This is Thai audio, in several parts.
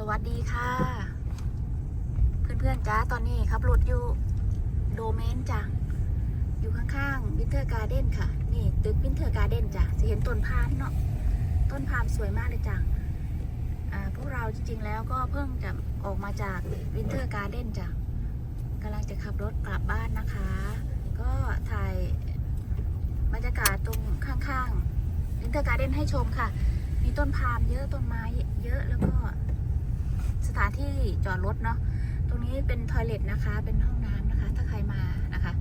สวัสดีค่ะ เพื่อนๆจ้าตอนนี้ขับรถอยู่โดเมนจ้ะอยู่ข้างๆวินเทอร์การ์เด้นค่ะ นี่ตึกวินเทอร์การ์เด้นจ้ะจะเห็นต้นพามเนาะต้นพามสวยมากเลยจ้ะพวกเราจริงๆแล้วก็เพิ่งจะออกมาจากวินเทอร์การ์เด้นจ้ะกำลังจะขับรถกลับบ้านนะคะ ก็ถ่ายบรรยากาศตรงข้างๆวินเทอร์การ์เด้นให้ชมค่ะ มีต้นพามเยอะต้นไม้เยอะแล้วก็ สถานที่จอดรถเนาะ ตรงนี้เป็นทอยเลทนะคะ เป็นห้องน้ำนะคะ ถ้าใครมานะคะ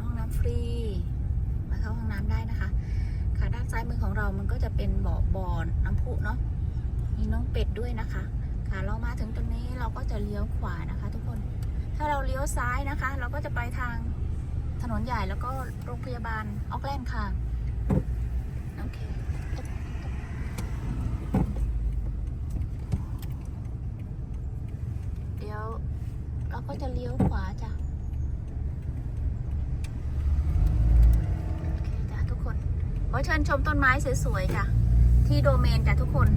ห้องน้ำฟรี มาเข้าห้องน้ำได้นะคะ ค่ะด้านซ้ายมือของเรามันก็จะเป็นบ่อบ่อน้ำพุเนาะ มีน้องเป็ดด้วยนะคะ ค่ะเรามาถึงตรงนี้เราก็จะเลี้ยวขวานะคะ ทุกคน ถ้าเราเลี้ยวซ้ายนะคะ เราก็จะไปทางถนนใหญ่แล้วก็โรงพยาบาลออกแลนด์ค่ะ โอเค เดี๋ยวเราก็ จะเลี้ยวขวาจ้ะโอเคจ้ะทุกคนขอเชิญชมต้นไม้สวยๆจ้ะที่โดเมนจ้ะทุกคน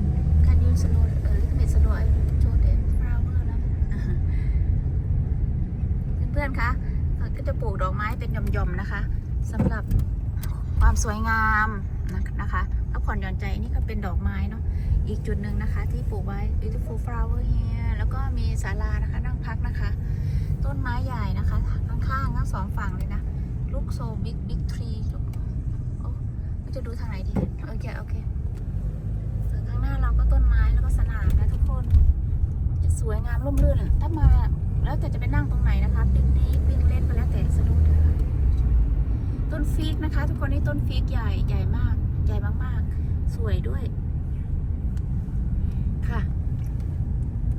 Can you slow เออ little bit slow show them flower นะอ่าฮะเพื่อนๆคะก็จะปลูกดอกไม้เป็นย่อมๆนะคะสำหรับความสวยงามนะนะคะพักผ่อนหย่อนใจนี่ก็เป็นดอกไม้เนาะอีกจุดหนึ่งนะคะ ที่ปลูกไว้ beautiful flower here แล้วก็มีศาลานะคะนั่งพักนะคะ ต้นไม้ใหญ่นะคะข้างๆทั้งสองฝั่งเลยนะ ลูกโซบิ๊กบิ๊กทรีโอ้จะดูทางไหนดี โอเค โอเคส่วนข้างหน้าเราก็ต้นไม้แล้วก็สนามนะทุกคน จะสวยงามร่มรื่นถ้ามาแล้วแต่จะไปนั่งตรงไหนนะคะปิกนิกวิ่งเล่นก็แล้วแต่สนุกต้นฟิกนะคะ ทุกคนนี่ต้นฟิกใหญ่ใหญ่มาก ใหญ่มากๆ สวยด้วย ค่ะ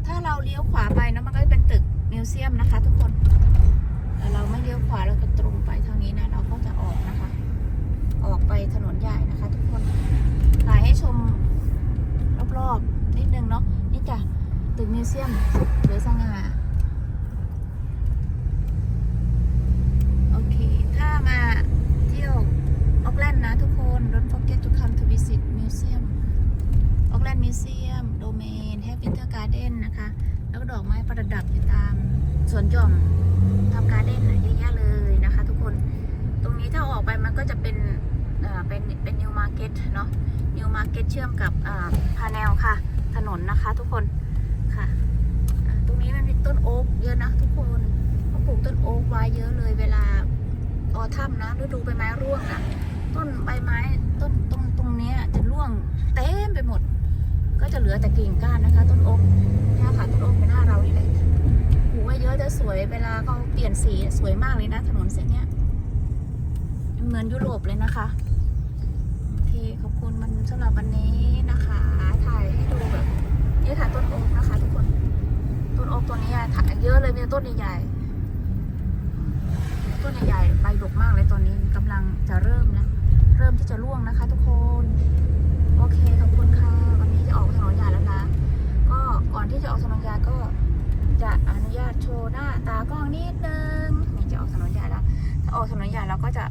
ถ้าเราเลี้ยวขวาไปนะมันก็จะเป็นตึกมิว เซียมนะคะทุกคนแต่เราไม่เลี้ยวขวาเราก็ตรงไปทางนี้นะ เราก็จะออกนะคะ ออกไปถนนใหญ่นะคะ ทุกคนถ่ายให้ชมรอบๆนิดนึงเนาะนี่จ้ะตึกมิวเซียมสวยสง่าโอเค ถ้ามาเที่ยวออกแลนด์นะทุกคน don't forget to come to visit museum มิเซียม โดเมนแฮปปี้เตอร์การ์เด้นนะคะ แล้วก็ดอกไม้ประดับอยู่ตามสวนหย่อมทำการ์เด้นนะเยอะแยะเลยนะคะ ทุกคน ตรงนี้ถ้าออกไปมันก็จะเป็นเอ่อเป็นเป็นนิวมาร์เก็ตเนาะ นิวมาร์เก็ตเชื่อมกับพาแนลค่ะ ถนนนะคะทุกคนค่ะ ตรงนี้มันมีต้นโอ๊กเยอะนะทุกคนเขาปลูกต้นโอ๊กไว้เยอะเลยเวลาออทัมนะฤดูใบไม้ร่วงนะต้นใบไม้ต้นตรงตรงเนี้ยจะร่วงเต็มไปหมด ก็จะเหลือแต่กิ่งก้านนะคะ ต้นอกเนี่ยค่ะต้นอกเป็นหน้าเรานี่แหละปลูกไว้เยอะจะสวยเวลาเขาเปลี่ยนสีสวยมากเลยนะ ถนนเส้นเนี้ยเหมือนยุโรปเลยนะคะโอเคขอบคุณมันสำหรับวันนี้นะคะถ่ายให้ดูแบบนี่ค่ะต้นอกนะคะ ทุกคนต้นอกตัวนี้ถ่ายเยอะเลยมีต้นใหญ่ๆต้นใหญ่ๆใบดกมากเลยตอนนี้กำลังจะเริ่มแล้วเริ่มที่จะร่วงนะคะ ทุกคน โอเคขอบคุณค่ะ จะ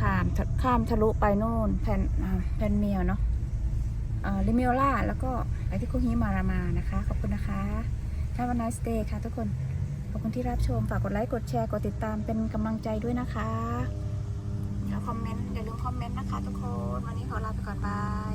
ข้ามข้ามทะลุไปนู่นแผ่นแผ่นเมียวเนาะลิมิโอล่าแล้วก็ไปที่คุฮิมารามานะคะ ขอบคุณนะคะท่านวันนี้สเตย์ค่ะทุกคน ขอบคุณที่รับชม ฝากกดไลค์ กดแชร์ กดติดตามเป็นกำลังใจด้วยนะคะแล้วคอมเมนต์ อย่าลืมคอมเมนต์นะคะทุกคน วันนี้ขอลาไปก่อนบาย